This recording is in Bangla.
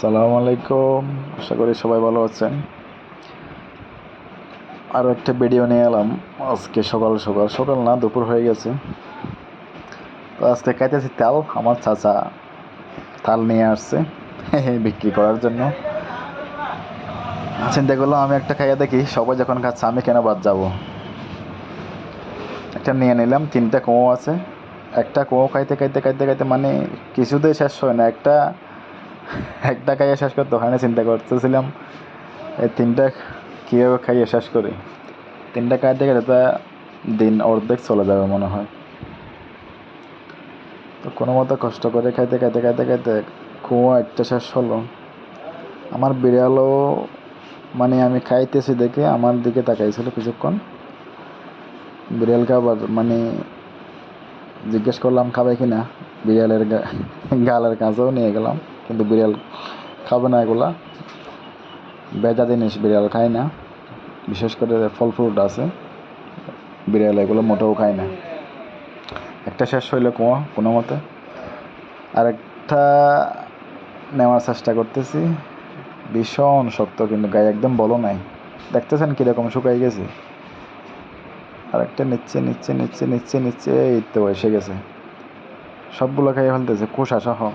আসসালামু আলাইকুম। আশা করি সবাই ভালো আছেন। আরও একটা ভিডিও নিয়ে এলাম। আজকে সকাল সকাল সকাল না, দুপুর হয়ে গেছে। তো আজকে খাইতেছি তাল, আমার চাচা তাল নিয়ে আসছে বিক্রি করার জন্য। চিন্তা করলাম আমি একটা খাইয়া দেখি, সবাই যখন খাচ্ছে, আমি কেন বাদ যাব? একটা নিয়ে নিলাম, তিনটা কুয়ো আছে। একটা কুঁয়ো খাইতে খাইতে খাইতে খাইতে মানে কিছুতেই শেষ হয় না। একটা একটা খাইয়ে শেষ করতে হয় না, চিন্তা করতেছিলাম। এই তিনটা কীভাবে খাইয়ে শেষ করি? তিনটা খাইতে গেলে তা দিন অর্ধেক চলে যাবে মনে হয়। তো কোনো মতো কষ্ট করে খাইতে খাইতে খাইতে খাইতে কুয়ো একটা শেষ হলো। আমার বিড়ালও মানে আমি খাইতেছি দেখে আমার দিকে তাকাইছিল কিছুক্ষণ। বিড়ালকে আবার মানে জিজ্ঞেস করলাম, খাবে কি না? বিড়ালের গালের কাছেও নিয়ে গেলাম। কিন্তু বিড়াল খাবে না এগুলা। বেজা জিনিস বিড়াল খায় না। বিশেষ করে ফল ফ্রুট আছে, বিড়াল এগুলো মোটেও খায় না। একটা শেষ হইল কুয়া, কোনো মতে। আরেকটা নেওয়ার চেষ্টা করতেছি। ভীষণ শক্ত, কিন্তু গায়ে একদম বলো নাই। দেখতেছেন কীরকম শুকাই গেছে? আরেকটা নিচ্ছে নিচ্ছে নিচ্ছে নিচ্ছে নিচ্ছে, এই তো এসে গেছে। সবগুলো খাইয়ে ফেলতেছে খোসা সহ